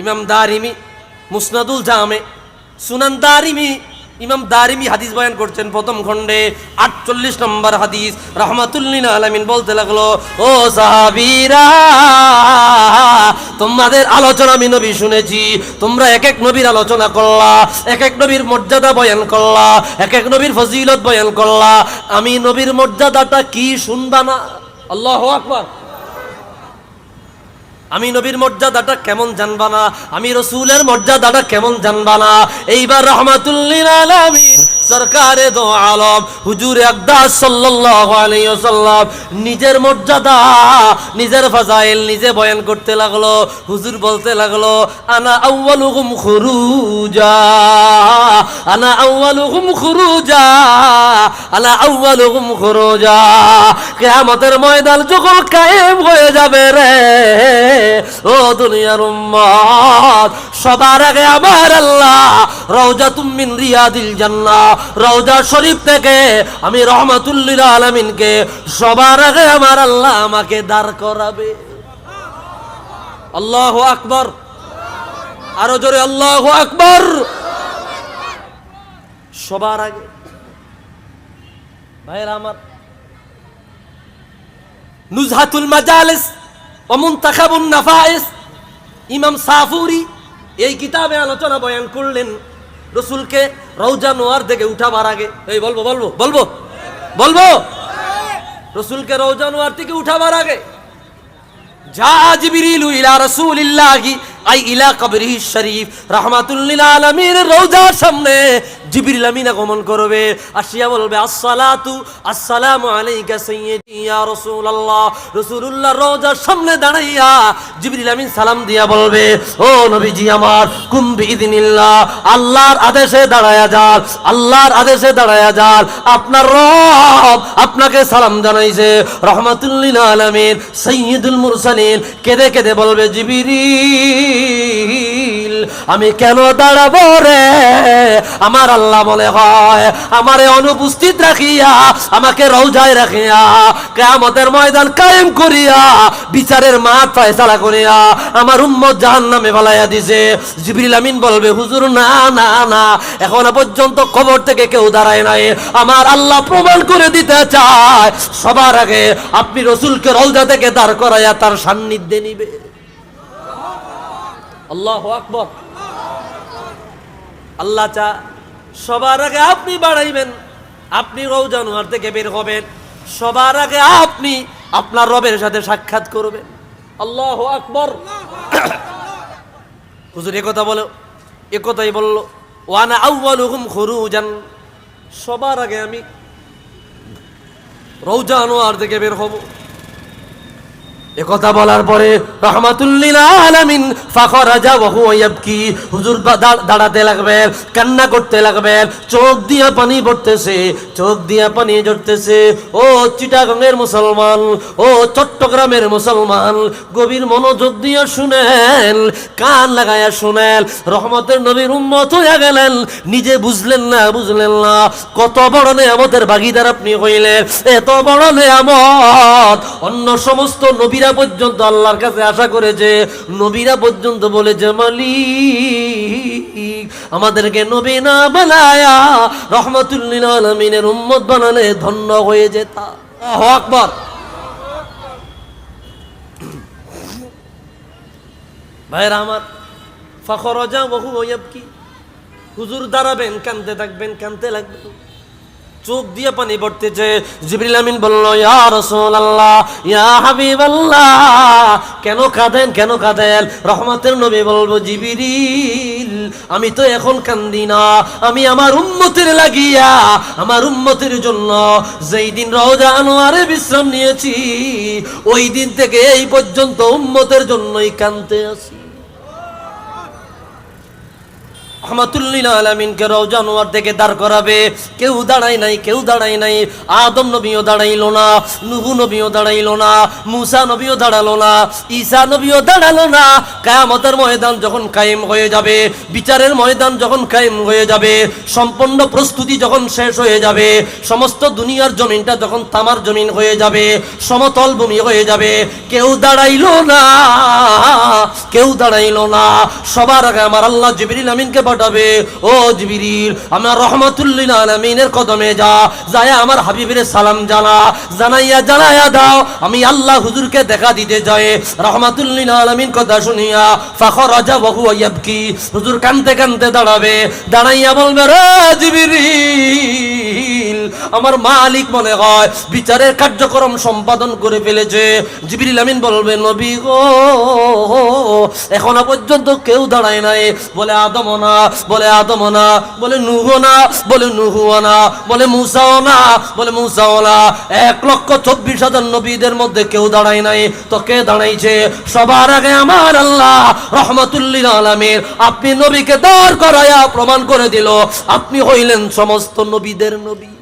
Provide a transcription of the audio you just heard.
ইমাম দারিমি, মুসনাদুল জামে, সুনান দারিমি, ইমাম দারিমি হাদিস বয়ান করছেন প্রথম খণ্ডে, আটচল্লিশ নম্বর হাদিস রহমাতুল্লিন আলমিন বলতে লাগল, ও সাহাবীরা, তোমাদের আলোচনা আমি নবী শুনেছি, তোমরা এক এক নবীর আলোচনা করলা এক এক নবীর মর্যাদা বয়ান করলা এক এক নবীর ফজিলত বয়ান করলা, আমি নবীর মর্যাদাটা কি শুনবা না? আল্লাহ আকবার। আমি নবীর মর্যাদাটা কেমন জানবা না? আমি রসুলের মর্যাদাটা কেমন জানবানা এইবার রহমাতুল্লিন আলামিন সরকারে দো আলম, হুজুর আকদাস সাল্লাল্লাহু আলাইহি ওয়াসাল্লাম নিজের মর্যাদা, নিজের ফাজাইল নিজে বয়ান করতে লাগল, হুজুর বলতে লাগল, আনা আউয়ালুহুম খুরুজা, আনা আউয়ালুহুম খুরুজা, আনা আউয়ালুহুম খুরুজা, কিয়ামতের ময়দান যখন কায়েম হয়ে যাবে রে, ও দুনিয়ার উম্মত, সবার আগে আমার আল্লাহ রওজা তুমিন রিয়াদিল জান্নাহ রওজা শরীফ থেকে আমি রহমাতুল্লিল আলামিনকে সবার আগে আমার আল্লাহ আমাকে দাঁড় করাবে। আল্লাহ আকবর। আরও জোরে আল্লাহ আকবর। সবার আগে। ভাইরা আমার। নুজহাতুল মাজালিস অমুন্তাখাবুন নাফাইস। ইমাম সাফুরি এই কিতাবে আলোচনা বয়ান করলেন। রসুলকে রৌজা নোয়ার থেকে উঠাবার আগে, এই বলব বলব বলব বলব। রসুলকে রৌজা নোয়ার থেকে উঠাবার আগে, যা জিবরিলু ইলা রাসূলিল্লাহি, আই ইলা শরীফ রাহমাতুল্লিল আলামিন রওজার সামনে জিবরিল আমিন আগমন করবে, আসিয়া বলবে, আসসালাতু আসসালামু আলাইকা সাইয়্যিদি ইয়া রাসূলুল্লাহ। রাসূলুল্লাহ রওজার সামনে দাঁড়াইয়া জিবরিল আমিন সালাম দিয়া বলবে, ও নবীজি আমার, কুম বিইذنিল্লাহ আল্লাহর আদেশে দাঁড়ায়া যান, আল্লাহর আদেশে দাঁড়ায়া যান। আপনার রব আপনাকে সালাম জানাইছে। রহমাতুল্লিল আলামিন, সাইয়্যিদুল মুরসালিন। কেঁদে কেঁদে বলবে, জিবরিল আমি কেন দাঁড়াবো রে? আমার আল্লাহ মনে হয়, আমারে অনুপস্থিত রাখিয়া, আমাকে রৌজায় রাখিয়া, কেয়ামতের ময়দান কায়েম করিয়া, বিচারের মাঠ ফয়সালা করিয়া, আমার উম্মত জাহান নামে ফেলাইয়া দিছে। জিবরিল আমিন বলবে, হুজুর, না না না, এখনও পর্যন্ত কবর থেকে কেউ দাঁড়ায় নাই। আমার আল্লাহ প্রমাণ করে দিতে চায়। সবার আগে আপনি রসুলকে রৌজা থেকে দাঁড় করাইয়া তার সান্নিধ্যে নিবে। আল্লাহ আকবর। আল্লাহ চা, সবার আগে আপনি বাড়াইবেন। আপনি রৌজানুয়ার থেকে বের হবেন। সবার আগে আপনি আপনার রবের সাথে সাক্ষাৎ করবেন। আল্লাহ আকবর। হুজুর কথা বলো, এ কথাই বলল, ওয়ানা আউ্বালুহুম খুরুজান। সবার আগে আমি রৌজা আনোয়ার থেকে বের হব। বলার পরে হুজুর দাঁড়াতে লাগবেন কান্না করতে লাগবেন চোখ দিয়া পানি পড়তেছে, চোখ দিয়া পানি ঝরতেছে। ও মুসলমান, ও চট্টগ্রামের মুসলমান, গভীর মনোযোগ দিয়ে শুনেন, কান লাগায়া শুনেন, রহমতের নবীর উম্মত হয়ে গেলেন, নিজে বুঝলেন না বুঝলেন না, কত বড় নেয়ামতের ভাগিদার আপনি হইলেন, এত বড় নেয়ামত, অন্য সমস্ত নবীরা পর্যন্ত আল্লাহর কাছে আশা করেছে, নবীরা পর্যন্ত বলেছে, মালিক, আমাদেরকে নবী না বানায়া রহমতুল্লিল আলমিনের উম্মত বানালে ধন্য হয়ে যেতা। আকবার। ভাইরা আমার ফখরজা বহু হুজুর দাঁড়াবেন কানতে থাকবেন কানতে লাগবেন চোখ দিয়ে পানি পড়তেছে। জিবরিল আমিন বলল, ইয়া রাসূলুল্লাহ, ইয়া হাবিবাল্লাহ, কেন কাঁদেন কেন কাঁদেন? রহমতের নবী বলব জিবরিল, আমি তো এখন কান্দি না। আমি আমার উম্মতের লাগিয়া, আমার উম্মতের জন্য যেই দিন রওজা, আনোয়ারে, বিশ্রাম নিয়েছি, ওই দিন থেকে এই পর্যন্ত উম্মতের জন্যই কানতে আছি। দাঁড় করাবে। কেউ নাই কেউ নাই। আদম নবীও দাঁড়াইলো না নবীও না নবীও দাঁড়াল না নবীও দাঁড়াল না। কায়ামতের ময়দান যখন কায়েম হয়ে যাবে, বিচারের ময়দান যখন কায়েম হয়ে যাবে সম্পূর্ণ প্রস্তুতি যখন শেষ হয়ে যাবে, সমস্ত দুনিয়ার জমিনটা যখন তামার জমিন হয়ে যাবে, সমতল ভূমি হয়ে যাবে, কেউ দাঁড়াইলো না। কেউ দাঁড়াইলো না। সবার আগে আমার আল্লাহ জিবরিল আমিনকে পাঠাবে। ও জিবরিল, আমার রহমতুল্লিল আলমিনের কদমে যা, যায় আমার হাবিবের সালাম জানা, জানাইয়া জানাইয়া দাও। আমি আল্লাহ হুজুরকে দেখা দিতে যায় রহমাতুল্লিল আলমিন কথা শুনিয়া ফাখর রাজা বহু ইয়াবকি। হুজুর কানতে কানতে দাঁড়াবে। দাঁড়াইয়া বলবে, রে জিবরিল! আমার মালিক মনে হয়, বিচারের কার্যক্রম সম্পাদন করে ফেলেছে। জিবরিল আমিন বলবে, নবী গো, এখনও পর্যন্ত কেউ দাঁড়ায় নাই। বলে আদম না। বলে আদম না। বলে নুহ না। বলে নুহু না। বলে, মুসাও না। বলে, মুসাও না। এক লক্ষ চব্বিশ হাজার নবীদের মধ্যে কেউ দাঁড়ায় নাই। তো কে দাঁড়াইছে? সবার আগে আমার আল্লাহ রহমতুল্লিল আলমীর আপনি নবীকে দাঁড় করায়া প্রমাণ করে দিল, আপনি হইলেন সমস্ত নবীদের নবী।